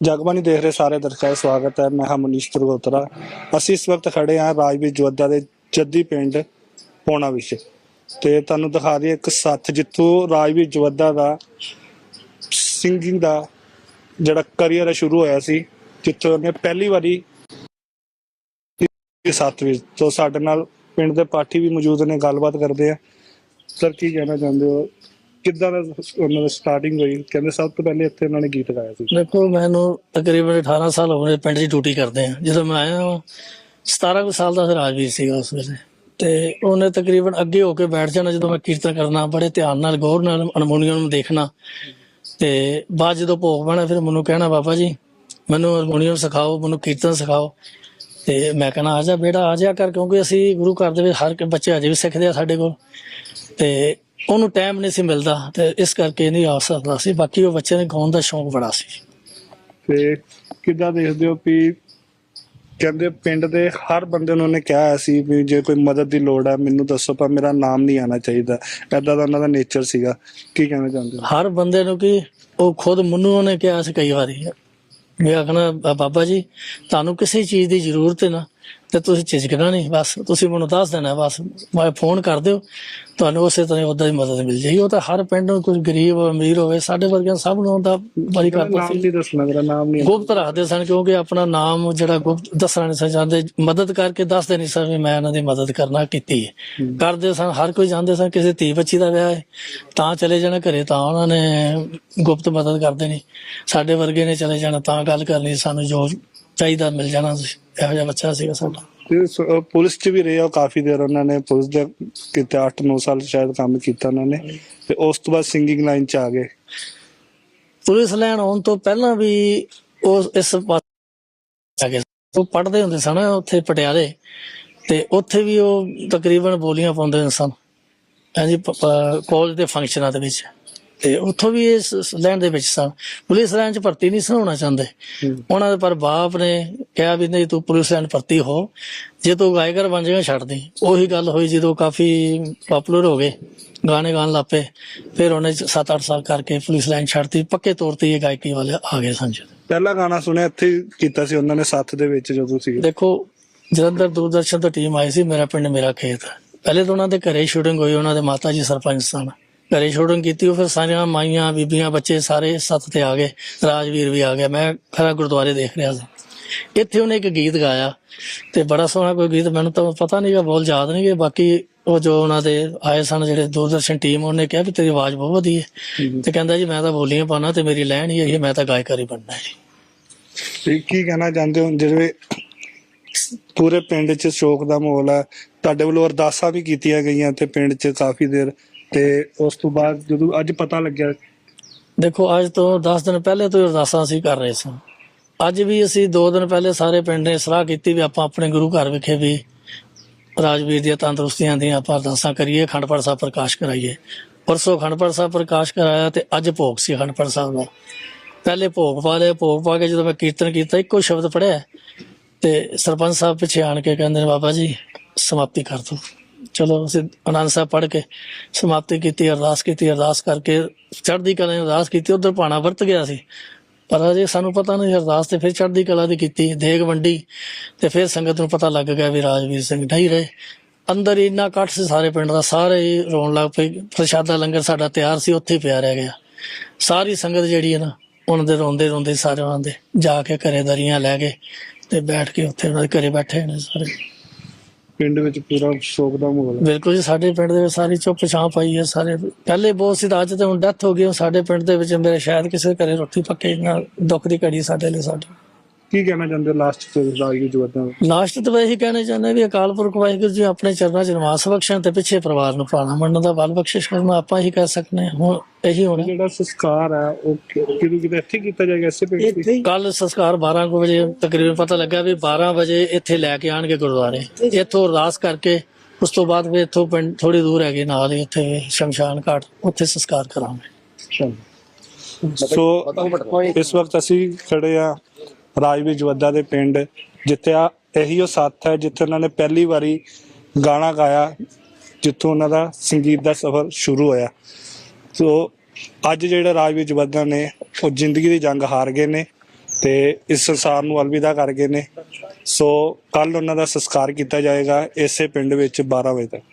ਜਗਬਾਨੀ ਦੇਖ ਰਹੇ ਸਾਰੇ ਦਰਸ਼ਕਾਂ ਦਾ ਸਵਾਗਤ ਹੈ। ਮੈਂ ਹਾਂ ਮਨੀਸ਼ ਤਰਗੋਤਰਾ ਅਸੀਂ ਇਸ ਵਕਤ ਖੜੇ ਹਾਂ ਰਾਜਵੀਰ ਜੋਧਾ ਦੇ ਜੱਦੀ ਪਿੰਡ ਪੋਣਾ ਵਿਖੇ। ਤੇ ਤੁਹਾਨੂੰ ਦਿਖਾ ਰਹੀ ਇੱਕ ਸੱਥ ਜਿੱਥੋਂ ਰਾਜਵੀਰ ਜੋਧਾ ਦਾ ਸਿੰਗਿੰਗ ਦਾ ਜਿਹੜਾ ਕਰੀਅਰ ਹੈ ਸ਼ੁਰੂ ਹੋਇਆ ਸੀ, ਜਿੱਥੋਂ ਉਹਨੇ ਪਹਿਲੀ ਵਾਰੀ ਇਸ ਸੱਥ ਵਿੱਚ। ਤੋਂ ਸਾਡੇ ਨਾਲ ਪਿੰਡ ਦੇ ਪਾਠੀ ਵੀ ਮੌਜੂਦ ਨੇ, ਗੱਲਬਾਤ ਕਰਦੇ ਆ। ਸਰ, ਕੀ ਕਹਿਣਾ ਚਾਹੁੰਦੇ ਹੋ? ਕਿੱਦਾਂ ਦਾ ਉਹਨਾਂ ਦਾ ਸਟਾਰਟਿੰਗ ਹੋਈ? ਕਹਿੰਦੇ ਸਭ ਤੋਂ ਪਹਿਲੇ ਇੱਥੇ ਉਹਨਾਂ ਨੇ ਗੀਤ ਗਾਇਆ ਸੀ। ਦੇਖੋ ਮੈਨੂੰ ਤਕਰੀਬਨ 18 ਸਾਲ ਹੋ ਗਏ ਪਿੰਡ 'ਚ ਡਿਊਟੀ ਕਰਦੇ ਆ ਜਦੋਂ ਮੈਂ ਆਇਆ ਵਾਂ, 17 ਕੁ ਸਾਲ ਦਾ ਸੀ ਰਾਜਵੀਰ ਸੀਗਾ ਉਸ ਵੇਲੇ। ਤੇ ਉਹਨੇ ਤਕਰੀਬਨ ਅੱਗੇ ਹੋ ਕੇ ਬੈਠ ਜਾਣਾ ਜਦੋਂ ਮੈਂ ਕੀਰਤਨ ਕਰਨਾ ਬੜੇ ਧਿਆਨ ਨਾਲ ਗੌਰ ਨਾਲ ਹਾਰਮੋਨੀਅਮ ਨੂੰ ਦੇਖਣਾ। ਤੇ ਬਾਅਦ ਜਦੋਂ ਭੋਗ ਬਣਾ ਫਿਰ ਮੈਨੂੰ ਕਹਿਣਾ ਬਾਬਾ ਜੀ ਮੈਨੂੰ ਹਾਰਮੋਨੀਅਮ ਸਿਖਾਓ ਮੈਨੂੰ ਕੀਰਤਨ ਸਿਖਾਓ। ਤੇ ਮੈਂ ਕਹਿਣਾ ਆ ਜਾ ਬੇਟਾ ਆ ਜਾ ਕਰ ਕਿਉਂਕਿ ਅਸੀਂ ਗੁਰੂ ਘਰ ਦੇ ਵਿੱਚ ਹਰ ਇੱਕ ਬੱਚੇ ਅਜੇ ਵੀ ਸਿੱਖਦੇ ਆ ਸਾਡੇ ਕੋਲ। ਤੇ ਉਹਨੂੰ ਟਾਈਮ ਨਹੀਂ ਸੀ ਮਿਲਦਾ ਤੇ ਇਸ ਕਰਕੇ ਨਹੀਂ ਆ ਸਕਦਾ ਸੀ। ਬਾਕੀ ਉਹ ਬੱਚੇ ਨੇ ਗਾਉਣ ਦਾ ਸ਼ੌਂਕ ਬੜਾ ਸੀ। ਤੇ ਕਿੱਦਾਂ ਦੇਖਦੇ ਹੋ ਵੀ ਕਹਿੰਦੇ ਪਿੰਡ ਦੇ ਹਰ ਬੰਦੇ ਨੂੰ ਉਹਨੇ ਕਿਹਾ ਸੀ ਵੀ ਜੇ ਕੋਈ ਮਦਦ ਦੀ ਲੋੜ ਹੈ ਮੈਨੂੰ ਦੱਸੋ ਪਰ ਮੇਰਾ ਨਾਮ ਨਹੀਂ ਆਣਾ ਚਾਹੀਦਾ। ਐਦਾਂ ਦਾ ਉਹਨਾਂ ਦਾ ਨੇਚਰ ਸੀਗਾ। ਕੀ ਕਹਿਣਾ ਚਾਹੁੰਦੇ ਹੋ? ਹਰ ਬੰਦੇ ਨੂੰ ਕਿ ਉਹ ਖੁਦ ਮੈਨੂੰ ਉਹਨੇ ਕਿਹਾ ਸੀ ਕਈ ਵਾਰੀ। ਮੈਂ ਆਖਣਾ "ਬਾ- ਬਾਬਾ ਜੀ ਤੁਹਾਨੂੰ ਕਿਸੇ ਚੀਜ਼ ਦੀ ਜ਼ਰੂਰਤ ਹੈ ਨਾ ਤੇ ਤੁਸੀਂ ਝਿਜਕਣਾ ਨਹੀਂ ਬਸ। ਤੁਸੀਂ ਮੈਨੂੰ ਦੱਸ ਦੇਣਾ ਬਸ। ਮੈਂ ਫੋਨ ਕਰ ਦਿਓ। ਤੁਹਾਨੂੰ ਉਸੇ ਤਰ੍ਹਾਂ ਉਦਾਂ ਦੀ ਮਦਦ ਮਿਲ ਜਾਏਗੀ। ਉਹ ਤਾਂ ਹਰ ਪਿੰਡ ਨੂੰ ਕੋਈ ਗਰੀਬ ਅਮੀਰ ਹੋਵੇ ਸਾਡੇ ਵਰਗਿਆਂ ਸਭ ਨੂੰ ਉਹਦਾ ਬੜੀ ਕਰਦਾ ਨਾਮ ਨਹੀਂ ਦੱਸਣਾ ਮੇਰਾ ਨਾਮ ਨਹੀਂ ਗੁਪਤ ਰੱਖਦੇ ਸਨ ਕਿਉਂਕਿ ਆਪਣਾ ਨਾਮ ਜਿਹੜਾ ਗੁਪਤ ਦੱਸਣਾ ਨਹੀਂ ਚਾਹੁੰਦੇ। ਮਦਦ ਕਰਕੇ ਦੱਸਦੇ ਨਹੀਂ ਸਨ ਵੀ ਮੈਂ ਇਹਨਾਂ ਦੀ ਮਦਦ ਕਰਨਾ ਕੀਤੀ ਹੈ। ਕਰਦੇ ਸਨ ਹਰ ਕੋਈ ਜਾਣਦੇ ਸਨ ਕਿਸੇ ਧੀ ਬੱਚੀ ਦਾ ਵਿਆਹ ਹੈ। ਤਾਂ ਚਲੇ ਜਾਣਾ ਘਰੇ ਤਾਂ ਉਹਨਾਂ ਨੇ ਗੁਪਤ ਮਦਦ ਕਰਦੇ ਨਹੀਂ ਸਾਡੇ ਵਰਗੇ ਨੇ ਚਲੇ ਜਾਣਾ ਤਾਂ ਗੱਲ ਕਰਨੀ ਸਾਨੂੰ ਜੋ ਚਾਹੀਦਾ ਮਿਲ ਜਾਣਾ ਸੀ। ਇਹੋ ਜਿਹਾ ਬੱਚਾ ਸੀਗਾ ਸਾਡਾ। ਤੇ ਸ- ਅਹ ਪੁਲਿਸ 'ਚ ਵੀ ਰਹੇ ਕਾਫੀ ਦੇਰ ਉਹਨਾਂ ਨੇ ਪੁਲਿਸ ਦੇ ਕਿਤੇ 8-9 ਸਾਲ ਸ਼ਾਇਦ ਕੰਮ ਕੀਤਾ ਉਹਨਾਂ ਨੇ। ਤੇ ਉਸ ਤੋਂ ਬਾਅਦ ਸਿੰਗਿੰਗ ਲਾਈਨ 'ਚ ਆ ਗਏ। ਪੁਲਿਸ ਲੈਣ ਆਉਣ ਤੋਂ ਪਹਿਲਾਂ ਵੀ ਉਹ ਇਸ ਪਾਸੇ ਆ ਗਏ। ਉਹ ਪੜ੍ਹਦੇ ਹੁੰਦੇ ਸਨ ਉੱਥੇ ਪਟਿਆਲੇ। ਤੇ ਉੱਥੇ ਵੀ ਉਹ ਤਕਰੀਬਨ ਬੋਲੀਆਂ ਪਾਉਂਦੇ ਸਨ। ਹਾਂਜੀ ਕਾਲਜ ਦੇ ਫੰਕਸ਼ਨਾਂ ਦੇ ਵਿੱਚ। ਤੇ ਉੱਥੋਂ ਵੀ ਇਸ ਲੈਣ ਦੇ ਵਿੱਚ ਸਨ। ਪੁਲਿਸ ਲਾਈਨ 'ਚ ਭਰਤੀ ਨਹੀਂ ਸਨ ਹੋਣਾ ਚਾਹੁੰਦੇ। ਉਹਨਾਂ ਦੇ ਪਰ ਬਾਪ ਨੇ ਕਿਹਾ ਵੀ ਨਹੀਂ ਤੂੰ ਪੁਲਿਸ ਲਾਈਨ ਭਰਤੀ ਹੋ। ਜੇ ਤੂੰ ਗਾਇਕਰ ਬਣ ਜਾਏਗਾ ਛੱਡ ਦੇ। ਉਹੀ ਗੱਲ ਹੋਈ ਜਦੋਂ ਕਾਫੀ ਪਪੂਲਰ ਹੋ ਗਏ। ਗਾਣੇ ਗਾਣ ਲੱਪੇ ਫਿਰ ਉਹਨੇ 7-8 ਸਾਲ ਕਰਕੇ ਪੁਲਿਸ ਲਾਈਨ ਛੱਡਤੀ। ਪੱਕੇ ਤੌਰ ਤੇ ਇਹ ਗਾਇਕੀ ਵਾਲੇ ਆ ਗਏ ਸਨ ਜੀ। ਪਹਿਲਾ ਗਾਣਾ ਸੁਣਿਆ ਇੱਥੇ ਕੀਤਾ ਸੀ। ਉਹਨਾਂ ਨੇ ਸੱਥ ਦੇ ਵਿੱਚ ਜਦੋਂ ਸੀ ਦੇਖੋ ਜਲੰਧਰ ਦੂਰਦਰਸ਼ਨ ਤੋਂ ਟੀਮ ਆਈ ਸੀ। ਮੇਰਾ ਪਿੰਡ ਮੇਰਾ ਖੇਤ। ਪਹਿਲੇ ਤਾਂ ਉਹਨਾਂ ਦੇ ਘਰੇ ਸ਼ੂਟਿੰਗ ਹੋਈ। ਉਹਨਾਂ ਦੇ ਮਾਤਾ ਜੀ ਸਰਪੰਚ ਸਨ। ਘਰੇ ਸ਼ੂਟਿੰਗ ਕੀਤੀ। ਉਹ ਫਿਰ ਸਾਰੀਆਂ ਮਾਈਆਂ ਬੀਬੀਆਂ ਬੱਚੇ ਸਾਰੇ ਸੱਤ ਤੇ ਆ ਗਏ। ਰਾਜਵੀਰ ਵੀ ਆ ਗਿਆ। ਮੈਂ ਖਰਾ ਗੁਰਦੁਆਰੇ ਦੇਖ ਰਿਹਾ ਸੀ। ਇੱਥੇ ਉਹਨੇ ਇੱਕ ਗੀਤ ਗਾਇਆ ਤੇ ਬੜਾ ਸੋਹਣਾ ਕੋਈ ਗੀਤ ਮੈਨੂੰ ਤਾਂ ਪਤਾ ਨਹੀਂਗਾ ਬੋਲ ਯਾਦ ਨਹੀਂਗੇ ਬਾਕੀ ਉਹ ਜੋ ਉਹਨਾਂ ਦੇ ਆਏ ਸਨ ਜਿਹੜੇ ਦੂਰਦਰਸ਼ਨ ਟੀਮ ਉਹਨੇ ਕਿਹਾ ਵੀ ਤੇਰੀ ਆਵਾਜ਼ ਬਹੁਤ ਵਧੀਆ ਹੈ। ਤੇ ਕਹਿੰਦਾ ਜੀ ਮੈਂ ਤਾਂ ਬੋਲੀਆਂ ਪਾਣਾ ਤੇ ਮੇਰੀ ਲੈਣ ਹੀ ਇਹੀ ਮੈਂ ਤਾਂ ਗਾਇਕਾਰ ਹੀ ਬਣਨਾ ਹੈ ਤੇ ਕੀ ਕਹਿਣਾ ਚਾਹੁੰਦੇ ਹੋ? ਜਿਵੇਂ ਪੂਰੇ ਪਿੰਡ 'ਚ ਸ਼ੋਕ ਦਾ ਮਾਹੌਲ ਹੈ ਤੁਹਾਡੇ ਵੱਲੋਂ ਅਰਦਾਸਾਂ ਵੀ ਕੀਤੀਆਂ ਗਈਆਂ ਤੇ ਪਿੰਡ 'ਚ ਕਾਫੀ ਦੇਰ ਤੇ ਉਸ ਤੋਂ ਬਾਅਦ ਜਦੋਂ ਅੱਜ ਪਤਾ ਲੱਗਿਆ? ਦੇਖੋ ਅੱਜ ਤੋਂ 10 ਦਿਨ ਪਹਿਲੇ ਤੋਂ ਅਰਦਾਸਾਂ ਅਸੀਂ ਕਰ ਰਹੇ ਸਾਂ। ਅੱਜ ਵੀ ਅਸੀਂ 2 ਦਿਨ ਪਹਿਲੇ ਸਾਰੇ ਪਿੰਡ ਨੇ ਸਲਾਹ ਕੀਤੀ ਵੀ ਆਪਾਂ ਆਪਣੇ ਗੁਰੂ ਘਰ ਵਿਖੇ ਵੀ ਰਾਜਵੀਰ ਦੀਆਂ ਤੰਦਰੁਸਤੀਆਂ ਦੀਆਂ ਆਪਾਂ ਅਰਦਾਸਾਂ ਕਰੀਏ ਖੰਡਪੜ ਸਾਹਿਬ ਪ੍ਰਕਾਸ਼ ਕਰਾਈਏ। ਪਰਸੋਂ ਖੰਡਪੜ ਸਾਹਿਬ ਪ੍ਰਕਾਸ਼ ਕਰਾਇਆ ਤੇ ਅੱਜ ਭੋਗ ਸੀ ਖੰਡਪੜ ਸਾਹਿਬ ਦਾ। ਪਹਿਲੇ ਭੋਗ ਪਾ ਲਿਆ ਭੋਗ ਪਾ ਕੇ ਜਦੋਂ ਮੈਂ ਕੀਰਤਨ ਕੀਤਾ, ਇੱਕੋ ਸ਼ਬਦ ਪੜਿਆ ਤੇ ਸਰਪੰਚ ਸਾਹਿਬ ਪਿੱਛੇ ਆਣ ਕੇ ਕਹਿੰਦੇ ਨੇ, ਬਾਬਾ ਜੀ, ਸਮਾਪਤੀ ਕਰ ਦਿਓ। ਚਲੋ ਅਸੀਂ ਆਨੰਦ ਸਾਹਿਬ ਪੜ੍ਹ ਕੇ ਸਮਾਪਤੀ ਕੀਤੀ, ਅਰਦਾਸ ਕੀਤੀ, ਅਰਦਾਸ ਕਰਕੇ ਚੜ੍ਹਦੀ ਕਲਾ ਅਰਦਾਸ ਕੀਤੀ, ਉਧਰ ਪਾਣਾ ਵਰਤ ਗਿਆ ਸੀ। ਪਰ ਅਜੇ ਸਾਨੂੰ ਪਤਾ ਨਹੀਂ, ਅਰਦਾਸ ਤੇ ਫਿਰ ਚੜ੍ਹਦੀ ਕਲਾ ਦੀ ਕੀਤੀ, ਦੇਗ ਵੰਡੀ ਤੇ ਫਿਰ ਸੰਗਤ ਨੂੰ ਪਤਾ ਲੱਗ ਗਿਆ ਵੀ ਰਾਜਵੀਰ ਸਿੰਘ ਨਹੀਂ ਰਹੇ। ਅੰਦਰ ਹੀ ਇੰਨਾ ਇਕੱਠ ਸੀ ਸਾਰੇ ਪਿੰਡ ਦਾ, ਸਾਰੇ ਹੀ ਰੋਣ ਲੱਗ ਪਏ, ਪ੍ਰਸ਼ਾਦਾ ਲੰਗਰ ਸਾਡਾ ਤਿਆਰ ਸੀ, ਉੱਥੇ ਹੀ ਪਿਆ ਰਹਿ ਗਿਆ। ਸਾਰੀ ਸੰਗਤ ਜਿਹੜੀ ਹੈ ਨਾ, ਉਹਨਾਂ ਦੇ ਰੋਂਦੇ ਰੋਂਦੇ ਸਾਰੇ ਉਹਨਾਂ ਦੇ ਜਾ ਕੇ ਘਰੇ ਦਰੀਆਂ ਲੈ ਕੇ ਤੇ ਬੈਠ ਕੇ ਉੱਥੇ ਉਹਨਾਂ ਦੇ ਘਰੇ ਬੈਠੇ ਨੇ ਸਾਰੇ। ਪਿੰਡ ਵਿੱਚ ਪੂਰਾ ਸ਼ੋਕ ਦਾ ਮਾਹੌਲ ਹੈ। ਬਿਲਕੁਲ ਜੀ, ਸਾਡੇ ਪਿੰਡ ਦੇ ਵਿੱਚ ਸਾਰੀ ਚੁੱਪ ਛਾਂ ਪਾਈ ਹੈ, ਸਾਰੇ ਪਹਿਲੇ ਬਹੁਤ ਸੀ ਰਾਜ ਤੇ ਹੁਣ ਡੈਥ ਹੋ ਗਈ ਸਾਡੇ ਪਿੰਡ ਦੇ ਵਿੱਚ ਮੇਰੇ ਸ਼ਾਇਦ ਕਿਸੇ ਘਰੇ ਰੋਟੀ ਪੱਕੇ ਨਾ ਦੁੱਖ ਦੀ ਘੜੀ ਸਾਡੇ ਲਈ ਸਾਡੇ ਕੀ ਕਹਿਣਾ ਚਾਹੁੰਦੇ ਹੋ ਲਾਸਟ ਤੇ ਰਾਜੀ ਜਵਾਦਾਂ ਲਾਸਟ ਤੇ ਇਹੀ ਕਹਿਣਾ ਚਾਹੁੰਦਾ ਵੀ ਅਕਾਲ ਪੁਰਖ ਵਾਹਿਗੁਰੂ ਜੀ ਆਪਣੇ ਚਰਨਾਂ 'ਚ ਨਿਵਾਸ ਬਖਸ਼ਣ ਤੇ ਪਿੱਛੇ ਪਰਿਵਾਰ ਨੂੰ ਪਾਣਾ ਮੰਨਣ ਦਾ ਬਲ ਬਖਸ਼ਿਸ਼ ਕਰਨਾ ਆਪਾਂ ਹੀ ਕਰ ਸਕਨੇ ਹੁਣ ਇਹੀ ਹੋਣਾ। ਜਿਹੜਾ ਸੰਸਕਾਰ ਹੈ ਉਹ ਕਿ- ਕਿਹਨੂੰ ਕਿਤੇ ਇੱਥੇ ਕੀਤਾ ਜਾਏਗਾ ਇਸੇ ਪਿੰਡ 'ਚ? ਕੱਲ ਸੰਸਕਾਰ 12 ਕੁ ਵਜੇ ਤਕਰੀਬਨ ਪਤਾ ਲੱਗਾ ਵੀ 12 ਵਜੇ ਇੱਥੇ ਲੈ ਕੇ ਆਣਗੇ ਗੁਰਦੁਆਰੇ। ਇੱਥੋਂ ਅਰਦਾਸ ਕਰਕੇ ਉਸ ਤੋਂ ਬਾਅਦ ਵੀ ਇੱਥੋਂ ਪਿੰਡ ਥੋੜੀ ਦੂਰ ਹੈਗੇ ਨਾਲ ਹੀ ਉੱਥੇ ਸ਼ਮਸ਼ਾਨ ਘਾਟ ਉੱਥੇ ਸੰਸਕਾਰ ਕਰਾਂਗੇ। ਸੋ ਇਸ ਵਕਤ ਅਸੀਂ ਖੜੇ ਆ ਰਾਜਵੀਰ ਜਵੱਦਾ ਦੇ ਪਿੰਡ ਜਿੱਥੇ ਆ ਇਹੀ ਉਹ ਸੱਥ ਹੈ ਜਿੱਥੇ ਉਹਨਾਂ ਨੇ ਪਹਿਲੀ ਵਾਰੀ ਗਾਣਾ ਗਾਇਆ, ਜਿੱਥੋਂ ਉਹਨਾਂ ਦਾ ਸੰਗੀਤ ਦਾ ਸਫ਼ਰ ਸ਼ੁਰੂ ਹੋਇਆ। ਸੋ ਅੱਜ ਜਿਹੜੇ ਰਾਜਵੀਰ ਜਵੱਦਾ ਨੇ, ਉਹ ਜ਼ਿੰਦਗੀ ਦੀ ਜੰਗ ਹਾਰ ਗਏ ਨੇ ਤੇ ਇਸ ਸੰਸਾਰ ਨੂੰ ਅਲਵਿਦਾ ਕਰ ਗਏ ਨੇ। ਸੋ ਕੱਲ ਉਹਨਾਂ ਦਾ ਸੰਸਕਾਰ ਕੀਤਾ ਜਾਏਗਾ ਇਸੇ ਪਿੰਡ ਵਿੱਚ 12 ਵਜੇ ਤੱਕ।